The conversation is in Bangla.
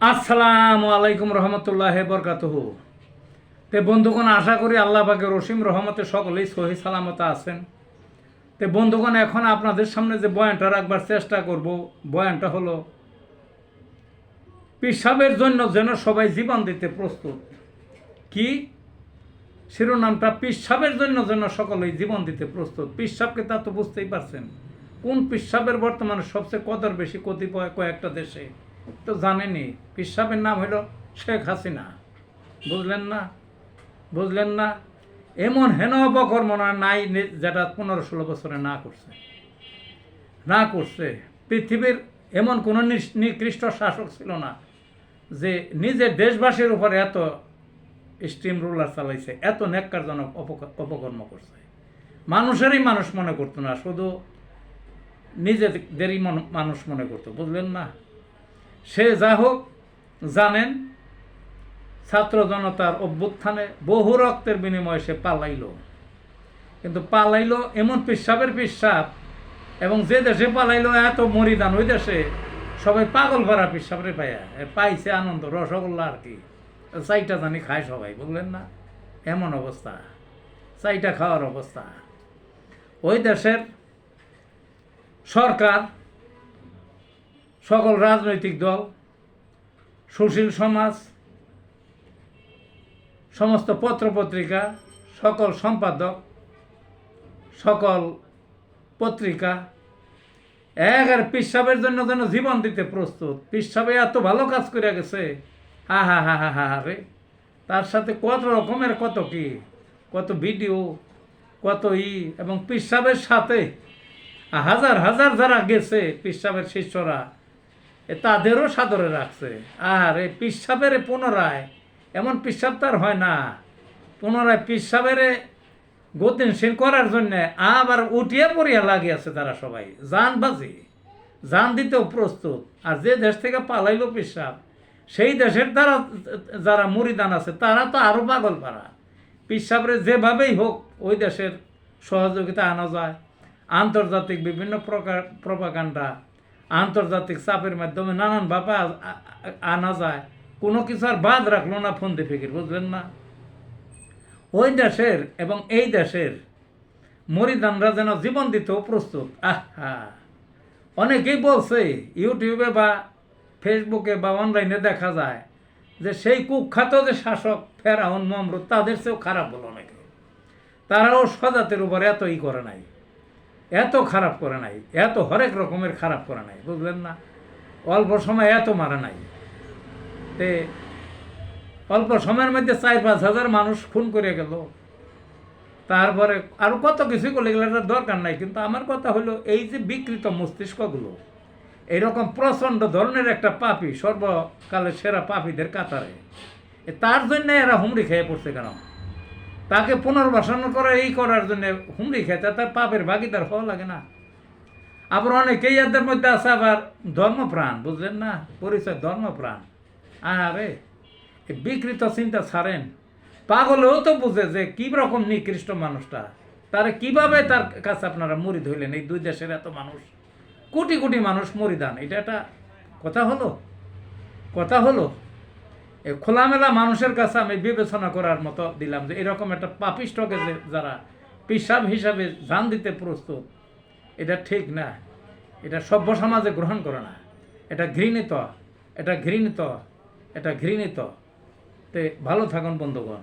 আসসালামু আলাইকুম রহমতুল্লাহ বরকাতহ। তে বন্ধুগণ, আশা করি আল্লাহ পাকে রসিম রহমতে সকলেই সহি সালামত আছেন। তে বন্ধুগণ, এখন আপনাদের সামনে যে বয়ানটা রাখবার চেষ্টা করব, বয়ানটা হলো পিসাবের জন্য যেন সবাই জীবন দিতে প্রস্তুত। কি? শিরোনামটা পিসাবের জন্য যেন সকলেই জীবন দিতে প্রস্তুত। পিসাবকে তা তো বুঝতেই পারছেন। কোন পিসাবের বর্তমানে সবচেয়ে কদর বেশি কতিপয় কয়েকটা দেশে? তো জানেনি। পিসাবের নাম হলো শেখ হাসিনা। বুঝলেন না? বুঝলেন না? এমন হেন অপকর্মনা নাই যেটা পনেরো ষোলো বছরে না করছে। না করছে। পৃথিবীর এমন কোনো নিকৃষ্ট শাসক ছিল না যে নিজের দেশবাসীর উপরে এত স্টিম রুলার চালাইছে, এত নেককারজনক অপকর্ম করছে। মানুষেরই মানুষ মনে করতো না, শুধু নিজেদেরই মন- মানুষ মনে করতো, বুঝলেন না? সে যা হোক, জানেন ছাত্র জনতার অভ্যুত্থানে বহু রক্তের বিনিময়ে সে পালাইল। কিন্তু পালাইলো এমন পিসাবের পিসাব এবং যে দেশে পালাইলো এত মরিদান, ওই দেশে সবাই পাগল ভরা পিসাবরে পাইয়া পাইছে আনন্দ, রসগোল্লা আর কি। চাইটা জানি খায় সবাই, বুঝলেন না? এমন অবস্থা, চাইটা খাওয়ার অবস্থা। ওই দেশের সরকার সকল রাজনৈতিক দল, সুশীল সমাজ, সমস্ত পত্রপত্রিকা, সকল সম্পাদক, সকল পত্রিকা এক আর পিসাবের জন্য যেন জীবন দিতে প্রস্তুত। পিসাবে এত ভালো কাজ করে গেছে। হা হা হা হা হা হা রে। তার সাথে কত রকমের কত কি, কত ভিডিও, কত ই, এবং পিসাবের সাথে হাজার হাজার যারা গেছে, পিসাবের শিষ্যরা তাদেরও সাদরে রাখছে। আর এই পিসাবের পুনরায়, এমন পিসাব তার হয় না। পুনরায় পিসাবের গতিশীল করার জন্য আবার উঠিয়ে পড়িয়া লাগিয়েছে তারা সবাই। জান বাজি জান দিতেও প্রস্তুত। আর যে দেশ থেকে পালাইলো পিসাব, সেই দেশের দ্বারা যারা মুরিদান আছে, তারা তো আরও পাগল পারা পিসাবরে যেভাবেই হোক, ওই দেশের সহযোগিতা আনা যায়। আন্তর্জাতিক বিভিন্ন প্রকার প্রপাকাণ্ডা আন্তর্জাতিক চাপের মাধ্যমে নানানভাবে আ- আ- আনা যায়। কোনো কিছু আর বাদ রাখল না ফন্দি ফিকির, বুঝলেন না? ওই দেশের এবং এই দেশের মরিদানরা যেন জীবন দিতেও প্রস্তুত। আহা! অনেকেই বলছে, ইউটিউবে বা ফেসবুকে বা অনলাইনে দেখা যায় যে সেই কুখ্যাত যে শাসক ফেরাউন মমরুদ তাদের চেয়েও খারাপ বলো অনেকে তারাও স্বজাতের উপর এত ই করে নাই। এত খারাপ করে নাই, এত হরেক রকমের খারাপ করে নাই, বুঝলেন না? অল্প সময় এত মারা নাই। তে অল্প সময়ের মধ্যে চার পাঁচ হাজার মানুষ খুন করে গেল। তারপরে আরও কত কিছু করলে এগুলোর দরকার নাই, কিন্তু আমার কথা হলো এই যে বিকৃত মস্তিষ্কগুলো, এইরকম প্রচণ্ড ধরনের একটা পাপি, সর্বকালের সেরা পাপীদের কাতারে তার জন্য এরা হুমড়ি খেয়ে পড়ছে কেন? তাকে পুনর্বাসন করে, এই করার জন্য হুমড়ি খেতে তার পাপের ভাগিদার হওয়া লাগে না। আবার অনেকেই এদের মধ্যে আছে আবার ধর্মপ্রাণ, বুঝলেন না? পরিচয় ধর্মপ্রাণ। আরে বিকৃত চিন্তা ছাড়েন। পাগলেও তো বুঝে যে কি রকম নিকৃষ্ট মানুষটা। তারা কীভাবে তার কাছে আপনারা মুড়ি ধরলেন? এই দুই দেশের এত মানুষ। কোটি কোটি মানুষ মরিদান এটা একটা কথা হলো? কথা হলো? খোলামেলা মানুষের কাছে আমি বিবেচনা করার মতো দিলাম যে এরকম একটা পাপিষ্টকে যে যারা পেশাব হিসাবে জান দিতে প্রস্তুত, এটা ঠিক না। এটা সভ্য সমাজে গ্রহণ করে না। এটা ঘৃণিত। এটা ঘৃণিত। এটা ঘৃণিত। তে ভালো থাকুন বন্ধুগণ।